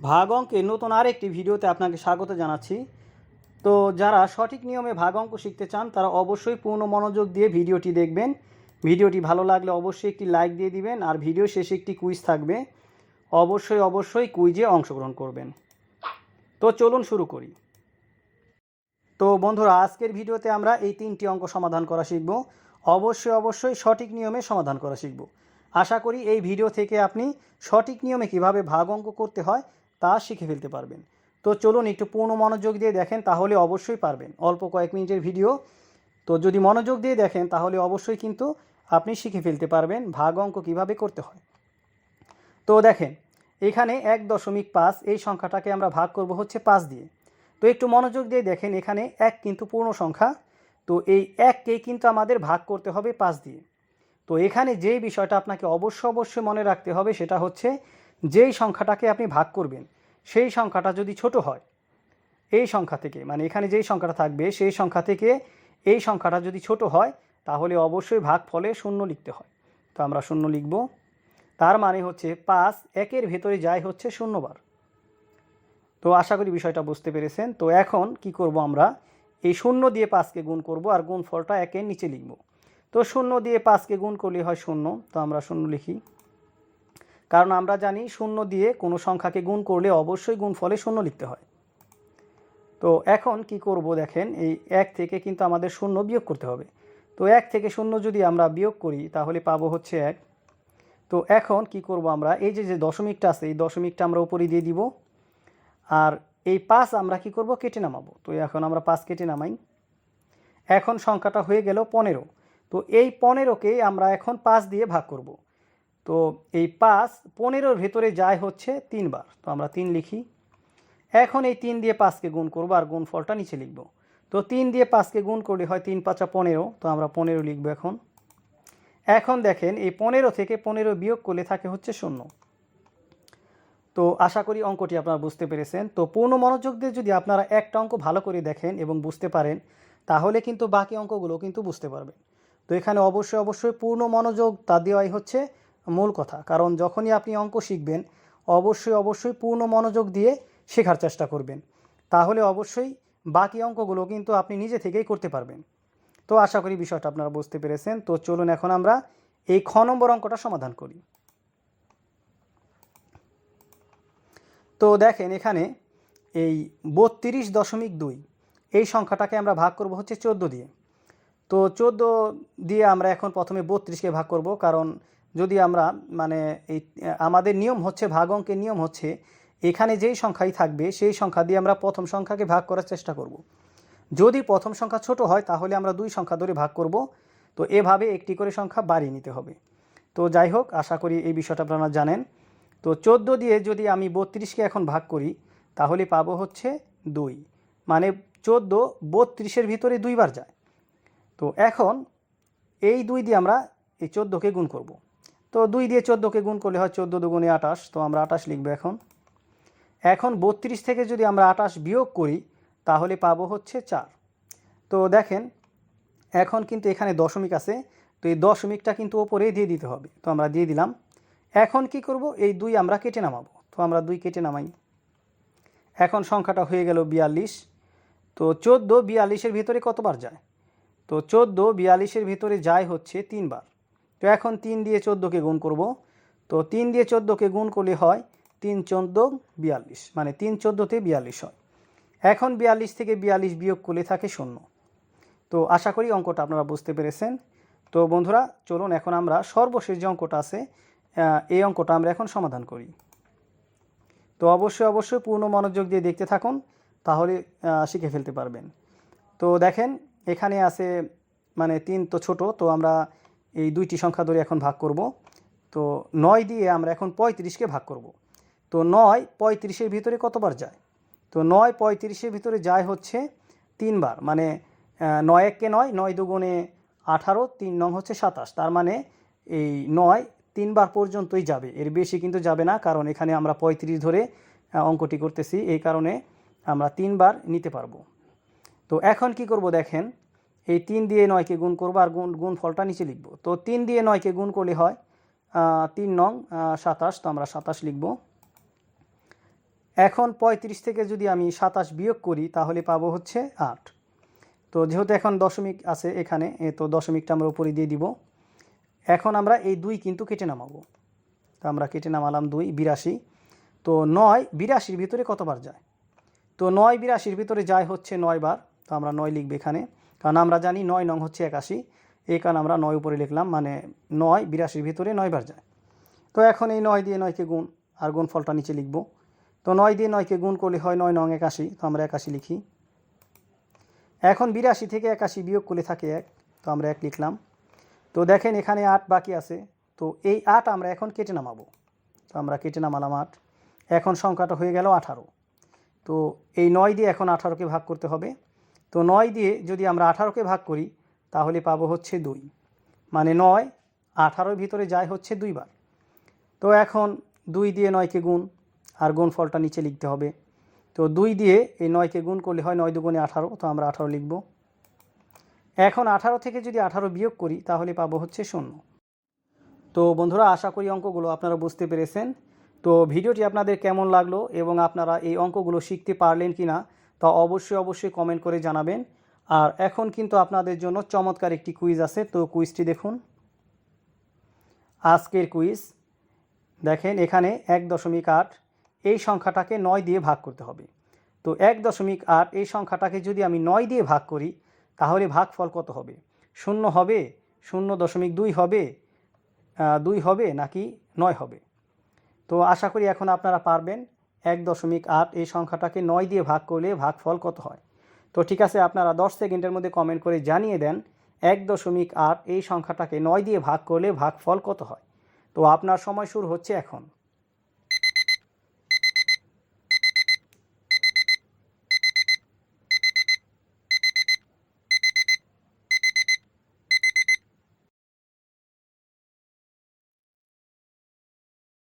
ভাগ অঙ্কের নতুন আরেকটি ভিডিওতে আপনাকে স্বাগত জানাচ্ছি। তো যারা সঠিক নিয়মে ভাগ অঙ্ক শিখতে চান, তারা অবশ্যই পূর্ণ মনোযোগ দিয়ে ভিডিওটি দেখবেন। ভিডিওটি ভালো লাগলে অবশ্যই একটি লাইক দিয়ে দিবেন আর ভিডিও শেষে একটি কুইজ থাকবে। অবশ্যই অবশ্যই কুইজে অংশগ্রহণ করবেন। তো চলুন শুরু করি। তো বন্ধুরা, আজকের ভিডিওতে আমরা এই তিনটি অঙ্ক সমাধান করা শিখব। অবশ্যই অবশ্যই সঠিক নিয়মে সমাধান করা শিখব। আশা করি এই ভিডিও থেকে আপনি সঠিক নিয়মে কীভাবে ভাগ অঙ্ক করতে হয় তা শিখে ফেলতে পারবেন। তো চলুন একটু পূর্ণ মনোযোগ দিয়ে দেখেন, তাহলে অবশ্যই পারবেন। অল্প কয়েক মিনিটের ভিডিও। তো যদি মনোযোগ দিয়ে দেখেন, তাহলে অবশ্যই কিন্তু আপনি শিখে ফেলতে পারবেন ভাগ অঙ্ক কীভাবে করতে হয়। তো দেখেন, এখানে এক দশমিক পাঁচ, এই সংখ্যাটাকে আমরা ভাগ করব হচ্ছে পাঁচ দিয়ে। তো একটু মনোযোগ দিয়ে দেখেন, এখানে এক কিন্তু পূর্ণ সংখ্যা। তো এই এককেই কিন্তু আমাদের ভাগ করতে হবে পাঁচ দিয়ে। তো এখানে যেই বিষয়টা আপনাকে অবশ্য অবশ্যই মনে রাখতে হবে, সেটা হচ্ছে যেই সংখ্যাটাকে আপনি ভাগ করবেন, সেই সংখ্যাটা যদি ছোট হয়, এই সংখ্যা থেকে মানে এখানে যেই সংখ্যাটা থাকবে, সেই সংখ্যা থেকে এই সংখ্যাটা যদি ছোট হয়, তাহলে অবশ্যই ভাগ ফলে শূন্য লিখতে হয়। তো আমরা শূন্য লিখব। তার মানে হচ্ছে পাঁচ একের ভেতরে যায় হচ্ছে শূন্যবার। তো আশা করি বিষয়টা বুঝতে পেরেছেন। তো এখন কি করব আমরা? এই শূন্য দিয়ে পাঁচকে গুণ করব আর গুণ ফলটা একের নিচে লিখব। তো শূন্য দিয়ে পাঁচকে গুণ করলে হয় শূন্য। তো আমরা শূন্য লিখি। কারণ আমরা জানি শূন্য দিয়ে কোনো সংখ্যাকে গুণ করলে অবশ্যই গুণ ফলে শূন্য লিখতে হয়। তো এখন কি করব দেখেন, এই এক থেকে কিন্তু আমাদের শূন্য বিয়োগ করতে হবে। তো এক থেকে শূন্য যদি আমরা বিয়োগ করি, তাহলে পাবো হচ্ছে এক। তো এখন কি করব আমরা, এই যে যে দশমিকটা আছে, এই দশমিকটা আমরা উপরে দিয়ে দিব। আর এই পাঁচ আমরা কি করব, কেটে নামাবো। তো এখন আমরা পাঁচ কেটে নামাই। এখন সংখ্যাটা হয়ে গেল পনেরো। তো এই পনেরোকেই আমরা এখন পাঁচ দিয়ে ভাগ করব। তো এই পাঁচ পনেরোর ভেতরে যায় হচ্ছে তিনবার। তো আমরা তিন লিখি। এখন এই তিন দিয়ে পাঁচকে গুণ করব আর গুণ ফলটা নিচে লিখব। তো তিন দিয়ে পাঁচকে গুণ করলে হয় তিন পাঁচা পনেরো। তো আমরা পনেরো লিখব এখন। এখন দেখেন এই পনেরো থেকে পনেরো বিয়োগ করলে থাকে হচ্ছে শূন্য। তো আশা করি অঙ্কটি আপনারা বুঝতে পেরেছেন। তো পূর্ণ মনোযোগ দিয়ে যদি আপনারা একটা অঙ্ক ভালো করে দেখেন এবং বুঝতে পারেন, তাহলে কিন্তু বাকি অঙ্কগুলো কিন্তু বুঝতে পারবেন। তো এখানে অবশ্যই অবশ্যই পূর্ণ মনোযোগ তা দেওয়াই হচ্ছে মূল কথা। কারণ যখনই আপনি অঙ্ক শিখবেন, অবশ্যই অবশ্যই পূর্ণ মনোযোগ দিয়ে শেখার চেষ্টা করবেন। তাহলে অবশ্যই বাকি অঙ্কগুলো কিন্তু আপনি নিজে থেকেই করতে পারবেন। তো আশা করি বিষয়টা আপনারা বুঝতে পেরেছেন। তো চলুন এখন আমরা এই খ নম্বর অঙ্কটা সমাধান করি। তো দেখেন এখানে এই বত্রিশ দশমিক দুই, এই সংখ্যাটাকে আমরা ভাগ করব হচ্ছে চোদ্দ দিয়ে। তো চোদ্দ দিয়ে আমরা এখন প্রথমে বত্রিশকে ভাগ করব, কারণ যদি আমরা মানে এই, আমাদের নিয়ম হচ্ছে ভাগ অঙ্কের নিয়ম হচ্ছে, এখানে যেই সংখ্যাই থাকবে, সেই সংখ্যা দিয়ে আমরা প্রথম সংখ্যাকে ভাগ করার চেষ্টা করব। যদি প্রথম সংখ্যা ছোট হয়, তাহলে আমরা দুই সংখ্যা ধরে ভাগ করব। তো এভাবে একটি করে সংখ্যা বাড়িয়ে নিতে হবে। তো যাই হোক, আশা করি এই বিষয়টা আপনারা জানেন। তো চোদ্দ দিয়ে যদি আমি বত্রিশকে এখন ভাগ করি, তাহলে পাবো হচ্ছে দুই। মানে চোদ্দ বত্রিশের ভিতরে দুইবার যায়। তো এখন এই দুই দিয়ে আমরা এই চোদ্দোকে গুণ করব। তো দুই দিয়ে চোদ্দোকে গুণ করলে হয় চোদ্দ দুগুণে আটাশ তো আমরা আটাশ লিখব এখন। এখন বত্রিশ থেকে যদি আমরা আটাশ বিয়োগ করি, তাহলে পাবো হচ্ছে চার। তো দেখেন, এখন কিন্তু এখানে দশমিক আছে, তো এই দশমিকটা কিন্তু ওপরে দিয়ে দিতে হবে, তো আমরা দিয়ে দিলাম। এখন কি করব, এই দুই আমরা কেটে নামাবো, তো আমরা দুই কেটে নামাই। এখন সংখ্যাটা হয়ে গেল বিয়াল্লিশ, তো চোদ্দ বিয়াল্লিশের ভিতরে কতবার যায়? তো চোদ্দ বিয়াল্লিশের ভিতরে যায় হচ্ছে তিনবার। তো এখন তিন দিয়ে চোদ্দোকে গুণ করব। তো তিন দিয়ে চোদ্দোকে গুণ করলে হয় তিন চোদ্দ বিয়াল্লিশ মানে তিন চোদ্দোতে বিয়াল্লিশ হয়। এখন বিয়াল্লিশ থেকে বিয়াল্লিশ বিয়োগ করলে থাকে শূন্য। তো আশা করি অঙ্কটা আপনারা বুঝতে পেরেছেন। তো বন্ধুরা, চলুন এখন আমরা সর্বশেষ যে অঙ্কটা আছে এই অঙ্কটা আমরা এখন সমাধান করি। তো অবশ্যই অবশ্যই পূর্ণ মনোযোগ দিয়ে দেখতে থাকুন, তাহলে শিখে ফেলতে পারবেন। তো দেখেন, এখানে আছে মানে তিন তো ছোট, তো আমরা এই দুইটি সংখ্যা ধরে এখন ভাগ করব। তো নয় দিয়ে আমরা এখন পঁয়ত্রিশকে ভাগ করব। তো নয় পঁয়ত্রিশের ভিতরে কতবার যায়? তো নয় পঁয়ত্রিশের ভিতরে যায় হচ্ছে তিনবার মানে নয় এককে নয় নয় দুগুণে আঠারো, তিন নং হচ্ছে সাতাশ। তার মানে এই নয় তিনবার পর্যন্তই যাবে। এর বেশি কিন্তু যাবে না, কারণ এখানে আমরা পঁয়ত্রিশ ধরে অঙ্কটি করতেছি। এই কারণে আমরা তিনবার নিতে পারব। তো এখন কি করব দেখেন এই তিন দিয়ে নয়কে গুণ করব আর গুণ গুণ ফলটা নিচে লিখব। তো তিন দিয়ে নয়কে গুণ করলে হয় তিন নং সাতাশ, তো আমরা সাতাশ লিখব। এখন পঁয়ত্রিশ থেকে যদি আমি সাতাশ বিয়োগ করি, তাহলে পাবো হচ্ছে আট। তো যেহেতু এখন দশমিক আছে এখানে তো দশমিকটা আমরা উপরে দিয়ে দিব। এখন আমরা এই দুই কিন্তু কেটে নামাবো। তো আমরা কেটে নামালাম দুই, বিরাশি। তো নয় বিরাশির ভিতরে কতবার যায়? তো নয় বিরাশির ভিতরে যায় হচ্ছে নয় বার তো আমরা নয় লিখবে এখানে। কারণ আমরা জানি নয় নং হচ্ছে একাশি। এই কারণে আমরা নয় উপরে লিখলাম মানে নয়, বিরাশির ভিতরে নয় বার যায়। তো এখন এই নয় দিয়ে নয়কে গুণ, আর গুণ ফলটা নিচে লিখব। তো নয় দিয়ে নয়কে গুণ করলে হয় নয় নং একাশি, তো আমরা একাশি লিখি। এখন বিরাশি থেকে একাশি বিয়োগ করলে থাকে এক, তো আমরা এক লিখলাম। তো দেখেন এখানে আট বাকি আছে। তো এই আট আমরা এখন কেটে নামাবো। তো আমরা কেটে নামালাম আট। এখন সংখ্যাটা হয়ে গেল আঠারো। তো এই নয় দিয়ে এখন আঠারোকে ভাগ করতে হবে। তো নয় দিয়ে যদি আমরা আঠারোকে ভাগ করি, তাহলে পাবো হচ্ছে দুই। মানে নয়, আঠারোর ভিতরে যায় হচ্ছে দুইবার। তো এখন দুই দিয়ে নয়কে গুণ, আর গুণ ফলটা নিচে লিখতে হবে। তো দুই দিয়ে এই নয়কে গুণ করলে হয় নয় দুগুণে আঠারো, তো আমরা আঠারো লিখব। এখন আঠারো থেকে যদি আঠারো বিয়োগ করি, তাহলে পাবো হচ্ছে শূন্য। তো বন্ধুরা, আশা করি অঙ্কগুলো আপনারা বুঝতে পেরেছেন। তো ভিডিওটি আপনাদের কেমন লাগল এবং আপনারা এই অঙ্কগুলো শিখতে পারলেন কি না তা অবশ্যই অবশ্যই কমেন্ট করে জানাবেন। আর এখন কিন্তু আপনাদের জন্য চমৎকার একটি কুইজ আছে, তো কুইজটি দেখুন। আজকের কুইজ দেখেন এখানে এক দশমিক আট, এই সংখ্যাটাকে নয় দিয়ে ভাগ করতে হবে। তো এক দশমিক আট, এই সংখ্যাটাকে যদি আমি নয় দিয়ে ভাগ করি, তাহলে ভাগফল কত হবে? শূন্য হবে, শূন্য দশমিক দুই হবে দুই হবে নাকি নয় হবে? তো আশা করি এখন আপনারা পারবেন। এক দশমিক আট, এই সংখ্যাটাকে নয় দিয়ে ভাগ করলে ভাগফল কত হয়? তো ঠিক আছে, আপনারা দশ সেকেন্ডের মধ্যে কমেন্ট করে জানিয়ে দেন এক দশমিক আট, এই সংখ্যাটাকে নয় দিয়ে ভাগ করলে ভাগফল কত হয়? তো আপনার সময় শুরু হচ্ছে এখন।